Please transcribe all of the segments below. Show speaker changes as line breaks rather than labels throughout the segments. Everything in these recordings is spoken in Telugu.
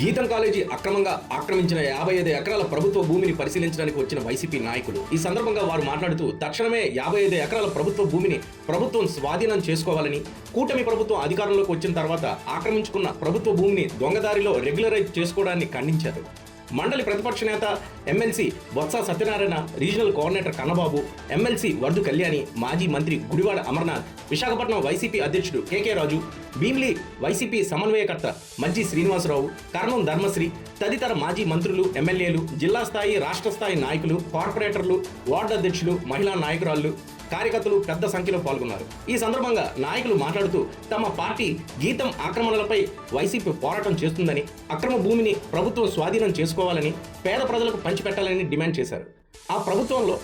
గీతం కాలేజీ అక్రమంగా ఆక్రమించిన యాభై ఐదు ఎకరాల ప్రభుత్వ భూమిని పరిశీలించడానికి వచ్చిన వైసీపీ నాయకులు. ఈ సందర్భంగా వారు మాట్లాడుతూ తక్షణమే యాభై ఐదు ఎకరాల ప్రభుత్వ భూమిని ప్రభుత్వం స్వాధీనం చేసుకోవాలని కూటమి ప్రభుత్వం అధికారంలోకి వచ్చిన తర్వాత ఆక్రమించుకున్న ప్రభుత్వ భూమిని దొంగదారిలో రెగ్యులరైజ్ చేసుకోవడాన్ని ఖండించారు. మండలి ప్రతిపక్ష నేత MLC Botsa Satyanarayana regional coordinator Kannababu MLC Varudu Kalyani మాజీ మంత్రి గుడివాడ అమర్నాథ్ విశాఖపట్నం వైసీపీ అధ్యక్షుడు కేకే రాజు భీమిలి వైసీపీ సమన్వయకర్త మజ్జి శ్రీనివాసరావు కర్ణం ధర్మశ్రీ తదితర మాజీ మంత్రులు ఎమ్మెల్యేలు జిల్లా స్థాయి రాష్ట్ర స్థాయి నాయకులు కార్పొరేటర్లు వార్డు అధ్యక్షులు మహిళా నాయకురాళ్ళు కార్యకర్తలు పెద్ద సంఖ్యలో పాల్గొన్నారు. ఈ సందర్భంగా నాయకులు మాట్లాడుతూ తమ పార్టీ గీతం ఆక్రమణలపై వైసీపీ పోరాటం చేస్తుందని అక్రమ భూమిని ప్రభుత్వం స్వాధీనం చేసుకోవాలని పేద ప్రజలకు పంచిపెట్టాలని డిమాండ్ చేశారు. ఆ ప్రభుత్వంలో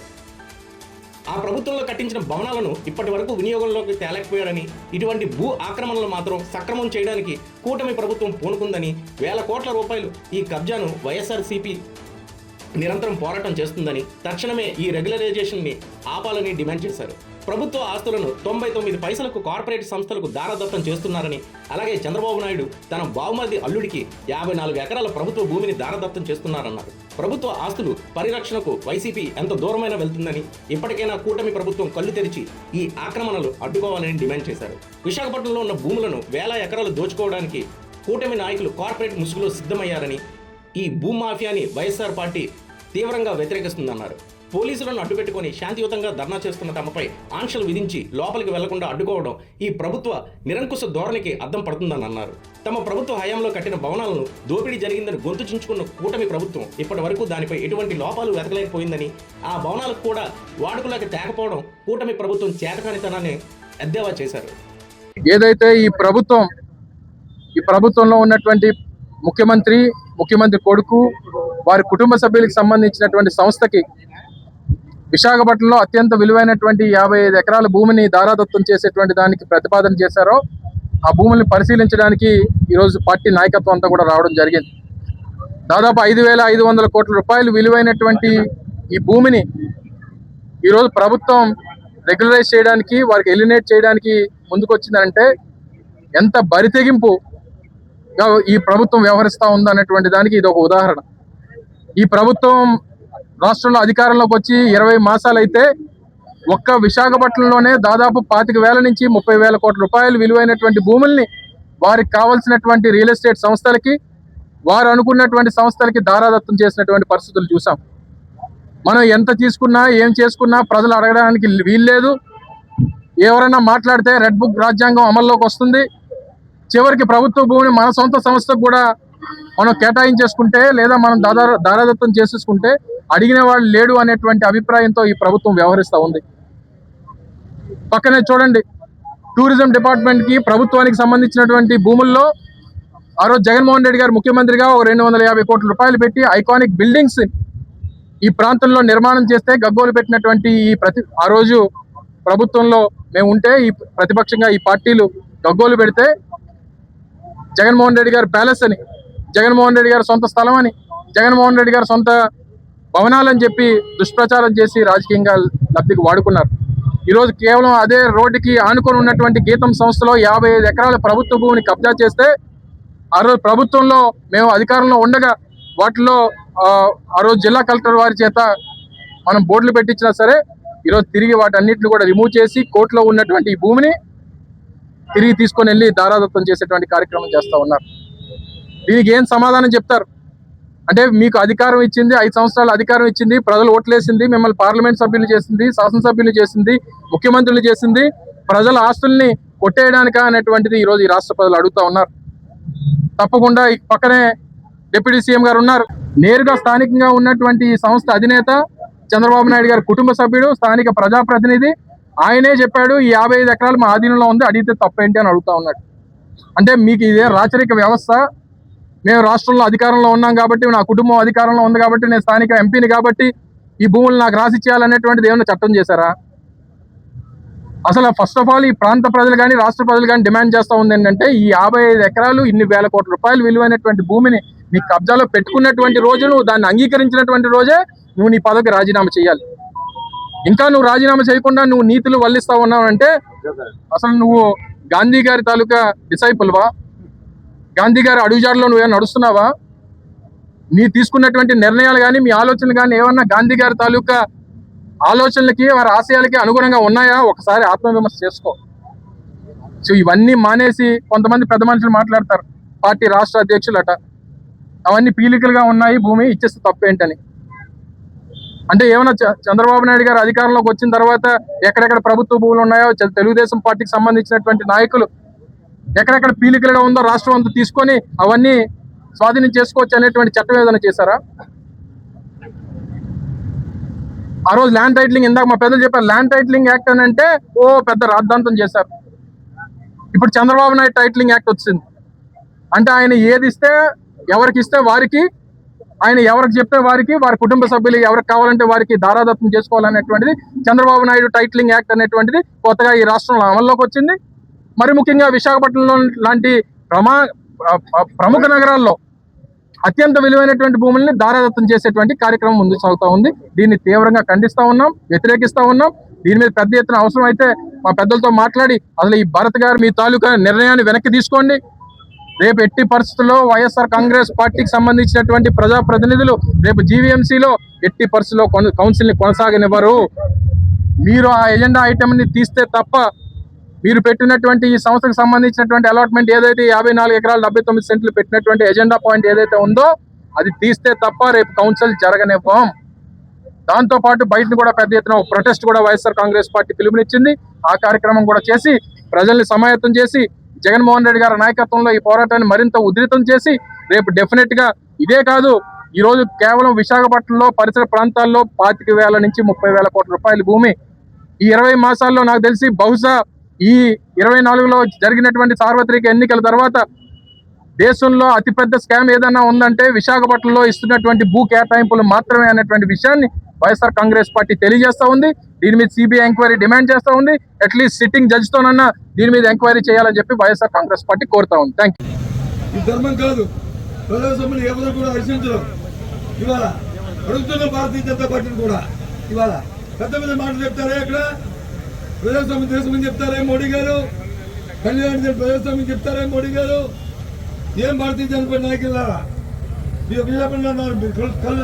ఆ ప్రభుత్వంలో కట్టించిన భవనాలను ఇప్పటి వరకు వినియోగంలోకి తేలేకపోయారని ఇటువంటి భూ ఆక్రమణలు మాత్రం సక్రమం చేయడానికి కూటమి ప్రభుత్వం పూనుకుందని వేల కోట్ల రూపాయలు ఈ కబ్జాను వైఎస్ఆర్సీపీ నిరంతరం పోరాటం చేస్తుందని తక్షణమే ఈ రెగ్యులరైజేషన్ని ఆపాలని డిమాండ్ చేశారు. ప్రభుత్వ ఆస్తులను తొంభై తొమ్మిది పైసలకు కార్పొరేట్ సంస్థలకు దారదత్తం చేస్తున్నారని అలాగే చంద్రబాబు నాయుడు తన బావుమర్ది అల్లుడికి యాభై నాలుగు ఎకరాల ప్రభుత్వ భూమిని దారదత్తం చేస్తున్నారన్నారు. ప్రభుత్వ ఆస్తులు పరిరక్షణకు వైసీపీ ఎంత దూరమైన వెళ్తుందని ఇప్పటికైనా కూటమి ప్రభుత్వం కళ్ళు తెరిచి ఈ ఆక్రమణలు అడ్డుకోవాలని డిమాండ్ చేశారు. విశాఖపట్నంలో ఉన్న భూములను వేల ఎకరాలు దోచుకోవడానికి కూటమి నాయకులు కార్పొరేట్ ముసుగులో సిద్ధమయ్యారని ఈ భూమాఫియాని వైఎస్ఆర్ పార్టీ తీవ్రంగా వ్యతిరేకిస్తుందన్నారు. పోలీసులను అడ్డుపెట్టుకుని శాంతియుతంగా ధర్నా చేస్తున్న తమపై ఆంక్షలు విధించి లోపలికి వెళ్ళకుండా అడ్డుకోవడం ఈ ప్రభుత్వ నిరంకుశ ధోరణికి అద్దం పడుతుందని అన్నారు. తమ ప్రభుత్వ హయాంలో కట్టిన భవనాలను దోపిడీ జరిగిందని గొంతు చించుకున్న కూటమి ప్రభుత్వం ఇప్పటి వరకు దానిపై ఎటువంటి లోపాలు వెతకలేకపోయిందని ఆ భవనాలకు కూడా వాడుకలోకి తేకపోవడం కూటమి ప్రభుత్వం చేతకానితనాన్ని ఎద్దేవా చేశారు.
ఏదైతే ఈ ప్రభుత్వం ఈ ప్రభుత్వంలో ఉన్నటువంటి ముఖ్యమంత్రి ముఖ్యమంత్రి కొడుకు వారి కుటుంబ సభ్యులకు సంబంధించినటువంటి సంస్థకి విశాఖపట్నంలో అత్యంత విలువైనటువంటి యాభై ఐదు ఎకరాల భూమిని దారాదత్తం చేసేటువంటి దానికి ప్రతిపాదన చేశారో ఆ భూముల్ని పరిశీలించడానికి ఈరోజు పార్టీ నాయకత్వం అంతా కూడా రావడం జరిగింది. దాదాపు ఐదు వేల ఐదు వందల కోట్ల రూపాయలు విలువైనటువంటి ఈ భూమిని ఈరోజు ప్రభుత్వం రెగ్యులరైజ్ చేయడానికి వారికి ఎలినేట్ చేయడానికి ముందుకొచ్చిందంటే ఎంత బరితెగింపు ఈ ప్రభుత్వం వ్యవహరిస్తూ ఉందన్నటువంటి దానికి ఇది ఒక ఉదాహరణ. ఈ ప్రభుత్వం రాష్ట్రంలో అధికారంలోకి వచ్చి ఇరవై మాసాలైతే ఒక్క విశాఖపట్నంలోనే దాదాపు పాతిక వేల నుంచి ముప్పై వేల కోట్ల రూపాయలు విలువైనటువంటి భూముల్ని వారికి కావాల్సినటువంటి రియల్ ఎస్టేట్ సంస్థలకి వారు అనుకున్నటువంటి సంస్థలకి దారాదత్తం చేసినటువంటి పరిస్థితులు చూసాం. మనం ఎంత తీసుకున్నా ఏం చేసుకున్నా ప్రజలు అడగడానికి వీల్లేదు. ఎవరైనా మాట్లాడితే రెడ్ బుక్ రాజ్యాంగం అమల్లోకి వస్తుంది. చివరికి ప్రభుత్వ భూమిని మన సొంత సంస్థకు కూడా మనం కేటాయించేసుకుంటే లేదా మనం దాదా దారాదత్తం చేసేసుకుంటే అడిగిన వాళ్ళు లేడు అనేటువంటి అభిప్రాయంతో ఈ ప్రభుత్వం వ్యవహరిస్తూ ఉంది. పక్కనే చూడండి. టూరిజం డిపార్ట్మెంట్కి ప్రభుత్వానికి సంబంధించినటువంటి భూముల్లో ఆ రోజు జగన్మోహన్ రెడ్డి గారు ముఖ్యమంత్రిగా ఒక రెండు వందల యాభై కోట్ల రూపాయలు పెట్టి ఐకానిక్ బిల్డింగ్స్ ఈ ప్రాంతంలో నిర్మాణం చేస్తే గగ్గోలు పెట్టినటువంటి ఈ ప్రతి ఆ రోజు ప్రభుత్వంలో మేము ఉంటే ఈ ప్రతిపక్షంగా ఈ పార్టీలు గగ్గోలు పెడితే జగన్మోహన్ రెడ్డి గారు ప్యాలెస్ అని జగన్మోహన్ రెడ్డి గారి సొంత స్థలం అని. జగన్మోహన్ రెడ్డి గారి సొంత భవనాలని చెప్పి దుష్ప్రచారం చేసి రాజకీయంగా లబ్ధికి వాడుకున్నారు. ఈరోజు కేవలం అదే రోడ్డుకి ఆనుకొని ఉన్నటువంటి గీతం సంస్థలో యాభై ఐదు ఎకరాల ప్రభుత్వ భూమిని కబ్జా చేస్తే ఆ రోజు ప్రభుత్వంలో మేము అధికారంలో ఉండగా వాటిలో ఆ రోజు జిల్లా కలెక్టర్ వారి చేత మనం బోర్డులు పెట్టించినా సరే ఈరోజు తిరిగి వాటన్నిటిని కూడా రిమూవ్ చేసి కోర్టులో ఉన్నటువంటి ఈ భూమిని తిరిగి తీసుకొని వెళ్ళి దారాదత్తం చేసేటువంటి కార్యక్రమం చేస్తూ ఉన్నారు. దీనికి ఏం సమాధానం చెప్తారు? అంటే మీకు అధికారం ఇచ్చింది ఐదు సంవత్సరాలు అధికారం ఇచ్చింది ప్రజలు ఓట్లేసింది మిమ్మల్ని పార్లమెంట్ సభ్యులు చేసింది శాసనసభ్యులు చేసింది ముఖ్యమంత్రులు చేసింది ప్రజల ఆస్తుల్ని కొట్టేయడానిక అనేటువంటిది ఈరోజు ఈ రాష్ట్ర ప్రజలు అడుగుతా ఉన్నారు. తప్పకుండా పక్కనే డిప్యూటీ సీఎం గారు ఉన్నారు. నేరుగా స్థానికంగా ఉన్నటువంటి ఈ సంస్థ అధినేత చంద్రబాబు నాయుడు గారి కుటుంబ సభ్యుడు స్థానిక ప్రజాప్రతినిధి ఆయనే చెప్పాడు ఈ యాభై ఐదు ఎకరాలు మా ఆధీనంలో ఉంది అడిగితే తప్పేంటి అని అడుగుతా ఉన్నాడు. అంటే మీకు ఇదే రాచరిక వ్యవస్థ నేను రాష్ట్రంలో అధికారంలో ఉన్నాం కాబట్టి నా కుటుంబం అధికారంలో ఉంది కాబట్టి నేను స్థానిక ఎంపీని కాబట్టి ఈ భూములు నాకు రాసి చేయాలనేటువంటిది ఏమైనా చట్టం చేశారా? అసలు ఫస్ట్ ఆఫ్ ఆల్ ఈ ప్రాంత ప్రజలు కానీ రాష్ట్ర ప్రజలు కానీ డిమాండ్ చేస్తూ ఉంది ఏంటంటే ఈ యాభై ఐదు ఎకరాలు ఇన్ని వేల కోట్ల రూపాయలు విలువైనటువంటి భూమిని నీ కబ్జాలో పెట్టుకున్నటువంటి రోజు నువ్వు దాన్ని అంగీకరించినటువంటి రోజే నువ్వు నీ పదవికి రాజీనామా చేయాలి. ఇంకా నువ్వు రాజీనామా చేయకుండా నువ్వు నీతులు వల్లిస్తా ఉన్నావు అంటే అసలు నువ్వు గాంధీ గారి తాలూకా డిసైపుల్వా గాంధీ గారి అడుగుజాడలో నువ్వే నడుస్తున్నావా? నీ తీసుకున్నటువంటి నిర్ణయాలు కానీ మీ ఆలోచనలు కానీ ఏమన్నా గాంధీ గారి తాలూకా ఆలోచనలకి వారి ఆశయాలకి అనుగుణంగా ఉన్నాయా? ఒకసారి ఆత్మవిమర్శ చేసుకో. సో ఇవన్నీ మానేసి కొంతమంది పెద్ద మనుషులు మాట్లాడతారు. పార్టీ రాష్ట్ర అధ్యక్షులట. అవన్నీ పీలికలుగా ఉన్నాయి భూమి ఇచ్చేస్తే తప్పేంటని. అంటే ఏమైనా చ- చంద్రబాబు నాయుడు గారు అధికారంలోకి వచ్చిన తర్వాత ఎక్కడెక్కడ ప్రభుత్వ భూములు ఉన్నాయో తెలుగుదేశం పార్టీకి సంబంధించినటువంటి నాయకులు ఎక్కడెక్కడ పీలికలుగా ఉందో రాష్ట్రం అంతా తీసుకొని అవన్నీ స్వాధీనం చేసుకోవచ్చు అనేటువంటి చట్టం ఏదైనా చేశారా? ఆ రోజు ల్యాండ్ టైటిలింగ్ ఇందాక మా పెద్దలు చెప్పారు ల్యాండ్ టైటిలింగ్ యాక్ట్ అని అంటే ఓ పెద్ద రాద్ధాంతం చేశారు. ఇప్పుడు చంద్రబాబు నాయుడు టైటిలింగ్ యాక్ట్ వచ్చింది. అంటే ఆయన ఏది ఇస్తే ఎవరికి ఇస్తే వారికి ఆయన ఎవరికి చెప్తే వారికి వారి కుటుంబ సభ్యులు ఎవరికి కావాలంటే వారికి దారాదత్తం చేసుకోవాలనేటువంటిది చంద్రబాబు నాయుడు టైటిలింగ్ యాక్ట్ అనేటువంటిది కొత్తగా ఈ రాష్ట్రంలో అమల్లోకి వచ్చింది. మరి ముఖ్యంగా విశాఖపట్నంలో లాంటి ప్రమా ప్రముఖ నగరాల్లో అత్యంత విలువైనటువంటి భూముల్ని దారాదత్తం చేసేటువంటి కార్యక్రమం ముందుకు సాగుతూ ఉంది. దీన్ని తీవ్రంగా ఖండిస్తూ ఉన్నాం వ్యతిరేకిస్తూ ఉన్నాం. దీని మీద పెద్ద ఎత్తున అవసరం అయితే మా పెద్దలతో మాట్లాడి అసలు ఈ భరత్ గారు మీ తాలూకా నిర్ణయాన్ని వెనక్కి తీసుకోండి. రేపు ఎట్టి పరిస్థితుల్లో వైఎస్ఆర్ కాంగ్రెస్ పార్టీకి సంబంధించినటువంటి ప్రజా ప్రతినిధులు రేపు జీవీఎంసీలో ఎట్టి పరిస్థితుల్లో కౌన్సిల్ని కొనసాగనివ్వరు. మీరు ఆ ఎజెండా ఐటెంని తీస్తే తప్ప మీరు పెట్టినటువంటి ఈ సంస్థకు సంబంధించినటువంటి అలాట్మెంట్ ఏదైతే యాభై నాలుగు ఎకరాలు డెబ్బై తొమ్మిది సెంట్లు పెట్టినటువంటి ఎజెండా పాయింట్ ఏదైతే ఉందో అది తీస్తే తప్ప రేపు కౌన్సిల్ జరగనివ్వం. దాంతో పాటు బయట కూడా పెద్ద ఎత్తున ప్రొటెస్ట్ కూడా వైఎస్ఆర్ కాంగ్రెస్ పార్టీ పిలుపునిచ్చింది. ఆ కార్యక్రమం కూడా చేసి ప్రజల్ని సమాయత్తం చేసి జగన్మోహన్ రెడ్డి గారి నాయకత్వంలో ఈ పోరాటాన్ని మరింత ఉధృతం చేసి రేపు డెఫినెట్గా ఇదే కాదు ఈరోజు కేవలం విశాఖపట్నంలో పరిసర ప్రాంతాల్లో పాతిక వేల నుంచి ముప్పై వేల కోట్ల రూపాయల భూమి. ఈ ఇరవై మాసాల్లో నాకు తెలిసి బహుశా ఈ ఇరవై నాలుగులో జరిగినటువంటి సార్వత్రిక ఎన్నికల తర్వాత దేశంలో అతిపెద్ద స్కామ్ ఏదైనా ఉందంటే విశాఖపట్నంలో ఇస్తున్నటువంటి భూ కేటాయింపులు మాత్రమే అనేటువంటి విషయాన్ని వైఎస్ఆర్ కాంగ్రెస్ పార్టీ తెలియజేస్తూ ఉంది. దీని మీద సిబిఐ ఎంక్వైరీ డిమాండ్ చేస్తూ ఉంది. అట్లీస్ట్ సిట్టింగ్ జడ్జితోనన్నా దీని మీద ఎంక్వైరీ చేయాలని చెప్పి వైఎస్ఆర్ కాంగ్రెస్ పార్టీ కోరుతా ఉంది. థ్యాంక్ యూ
ధర్మం కాదు. ఎవరు కూడా హర్షించరు ఇవాళ అడుగుతున్న భారతీయ జనతా పార్టీని కూడా ఇవాళ పెద్ద పెద్ద మాటలు చెప్తారే ఇక్కడ ప్రజాస్వామ్యం దేశమని చెప్తారే మోడీ గారు? కళ్యాణ్ ప్రజాస్వామ్యం చెప్తారే మోడీ గారు? ఏం భారతీయ జనతా పార్టీ నాయకులారా మీరు విజయపడిన కళ్ళు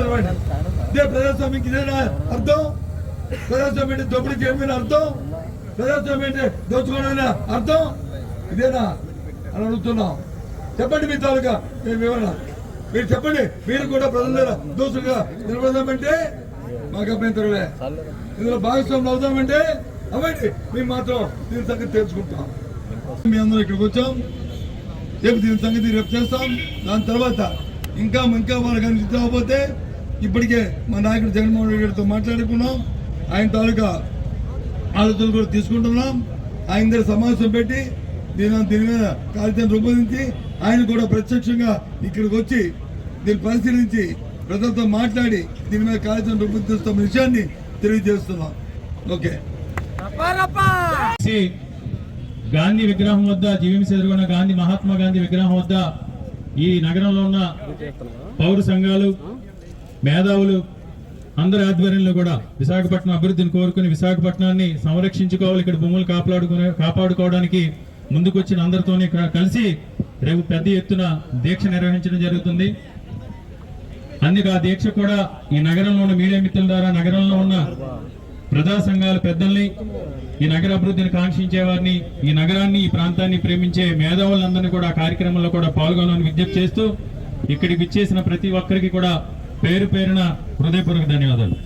ఇదే ప్రజాస్వామ్యం ఇదేనా అర్థం. ప్రజాస్వామ్యం అంటే దోపిడీ చేయడం అర్థం. ప్రజాస్వామ్యం అంటే దోచుకోవడం అర్థం? ఇదేనా? అని అడుగుతున్నాం. చెప్పండి మీ తాలూకా మేము ఏమన్నా మీరు చెప్పండి. మీరు కూడా ప్రజల దోషులుగా నిలబడదామంటే మాకు అభ్యంతరమే ఇందులో భాగస్వాములు అవుదామంటే అవండి మేము మాత్రం దీని సంగతి తెలుసుకుంటాం. మీ అందరం ఇక్కడికి వచ్చాం. రేపు దీని సంగతి రేపు చేస్తాం. దాని తర్వాత ఇంకా ఇంకా వాళ్ళకి కానీ అవ్వకపోతే ఇప్పటికే మా నాయకుడు జగన్మోహన్ రెడ్డి గారితో మాట్లాడుకున్నాం. ఆయన తాలూకా ఆలోచనలు కూడా తీసుకుంటున్నాం. ఆయన దగ్గర సమావేశం పెట్టి దీని దీని మీద కార్యక్రమం రూపొందించి ఆయన కూడా ప్రత్యక్షంగా ఇక్కడికి వచ్చి దీన్ని పరిశీలించి ప్రజలతో మాట్లాడి దీని మీద కార్యక్రమం రూపొందిస్తున్న విషయాన్ని తెలియజేస్తున్నాం. ఓకే.
గాంధీ విగ్రహం వద్ద జీవించి ఎదుర్కొన్న గాంధీ మహాత్మా గాంధీ విగ్రహం వద్ద ఈ నగరంలో ఉన్న పౌర సంఘాలు మేధావులు అందరి ఆధ్వర్యంలో కూడా విశాఖపట్నం అభివృద్ధిని కోరుకుని విశాఖపట్నాన్ని సంరక్షించుకోవాలి. ఇక్కడ భూములు కాపాడుకునే కాపాడుకోవడానికి ముందుకొచ్చిన అందరితోనే కలిసి రేపు పెద్ద ఎత్తున దీక్ష నిర్వహించడం జరుగుతుంది. అందుకే ఆ దీక్ష కూడా ఈ నగరంలో ఉన్న మీడియా మిత్రుల ద్వారా నగరంలో ఉన్న ప్రజా సంఘాల పెద్దల్ని ఈ నగర అభివృద్ధిని కాంక్షించే వారిని ఈ నగరాన్ని ఈ ప్రాంతాన్ని ప్రేమించే మేధావులందరినీ కూడా కార్యక్రమంలో కూడా పాల్గొనాలని విజ్ఞప్తి చేస్తూ ఇక్కడికి విచ్చేసిన ప్రతి ఒక్కరికి కూడా పేరు పేరున హృదయపూర్వక ధన్యవాదాలు.